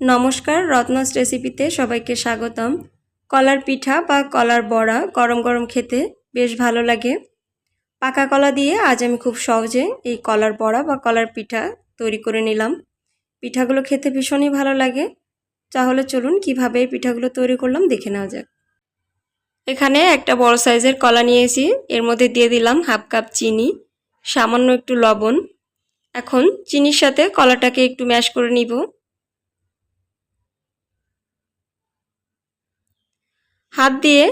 নমস্কার রত্নস রেসিপিতে সবাইকে স্বাগতম। কলার পিঠা বা কলার বড়া গরম গরম খেতে বেশ ভালো লাগে। পাকা কলা দিয়ে আজ আমি খুব সহজে এই কলার বড়া বা কলার পিঠা তৈরি করে নিলাম। পিঠাগুলো খেতে ভীষণই ভালো লাগে। তাহলে চলুন কীভাবে এই পিঠাগুলো তৈরি করলাম দেখে নেওয়া যাক। এখানে একটা বড় সাইজের কলা নিয়েছি। এর মধ্যে দিয়ে দিলাম হাফ কাপ চিনি, সামান্য একটু লবণ। এখন চিনির সাথে কলাটাকে একটু ম্যাশ করে নিব। হাত দিয়ে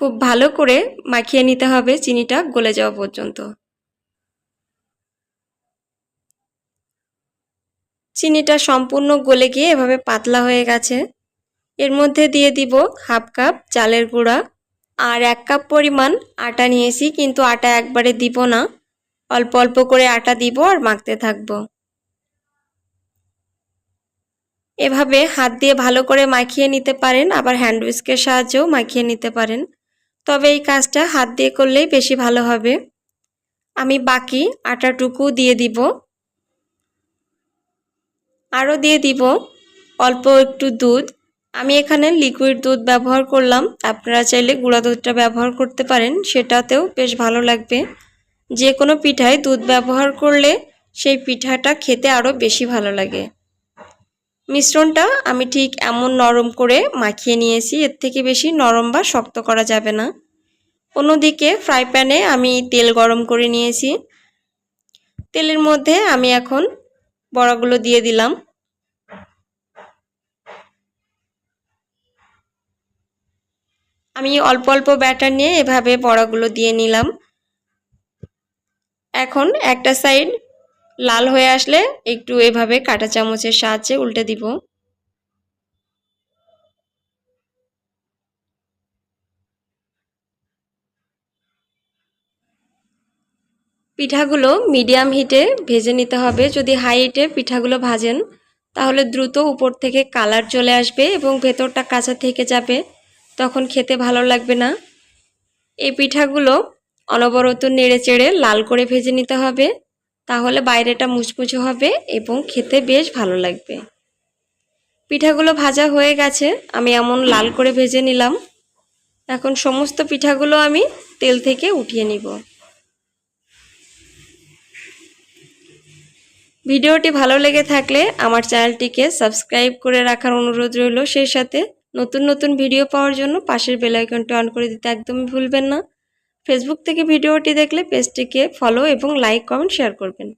খুব ভালো করে মাখিয়ে নিতে হবে, চিনিটা গলে যাওয়া পর্যন্ত। চিনিটা সম্পূর্ণ গলে গিয়ে এভাবে পাতলা হয়ে গেছে। এর মধ্যে দিয়ে দিব হাফ কাপ চালের গুঁড়া। আর এক কাপ পরিমাণ আটা নিয়েছি, কিন্তু আটা একবারে দিব না। অল্প অল্প করে আটা দিব আর মাখতে থাকব। এভাবে হাত দিয়ে ভালো করে মাখিয়ে নিতে পারেন, আবার হ্যান্ড উইস্কের সাহায্যেও মাখিয়ে নিতে পারেন। তবে এই কাজটা হাত দিয়ে করলেই বেশি ভালো হবে। আমি বাকি আটাটুকু দিয়ে দিব। আরও দিয়ে দিব। অল্প একটু দুধ। আমি এখানে লিকুইড দুধ ব্যবহার করলাম। আপনারা চাইলে গুঁড়া দুধটা ব্যবহার করতে পারেন, সেটাতেও বেশ ভালো লাগবে। যে কোনো পিঠায় দুধ ব্যবহার করলে সেই পিঠাটা খেতে আরও বেশি ভালো লাগে। মিশ্রণটা আমি ঠিক এমন নরম করে মাখিয়ে নিয়েছি, এর থেকে বেশি নরম বা শক্ত করা যাবে না। অন্যদিকে ফ্রাই প্যানে আমি তেল গরম করে নিয়েছি। তেলের মধ্যে আমি এখন বড়াগুলো দিয়ে দিলাম। আমি অল্প অল্প ব্যাটার নিয়ে এভাবে বড়াগুলো দিয়ে নিলাম। এখন একটা সাইড লাল হয়ে আসলে একটু এভাবে কাটা চামচের সাহায্যে উল্টে দিব। পিঠাগুলো মিডিয়াম হিটে ভেজে নিতে হবে। যদি হাই হিটে পিঠাগুলো ভাজেন, তাহলে দ্রুত উপর থেকে কালার চলে আসবে এবং ভেতরটা কাঁচা থেকে যাবে। তখন খেতে ভালো লাগবে না। এই পিঠাগুলো অনবরত নেড়ে চেড়ে লাল করে ভেজে নিতে হবে। তাহলে বাইরেটা মুচমুচে হবে এবং খেতে বেশ ভালো লাগবে। পিঠাগুলো ভাজা হয়ে গেছে, আমি এমন লাল করে ভেজে নিলাম। এখন সমস্ত পিঠাগুলো আমি তেল থেকে উঠিয়ে নিব। ভিডিওটি ভালো লেগে থাকলে আমার চ্যানেলটিকে সাবস্ক্রাইব করে রাখার অনুরোধ রইল। সেই সাথে নতুন নতুন ভিডিও পাওয়ার জন্য পাশের বেলাইকনটি অন করে দিতে একদমই ভুলবেন না। ফেসবুক থেকে ভিডিওটি দেখলে পেজটিকে ফলো এবং লাইক কমেন্ট শেয়ার করবেন।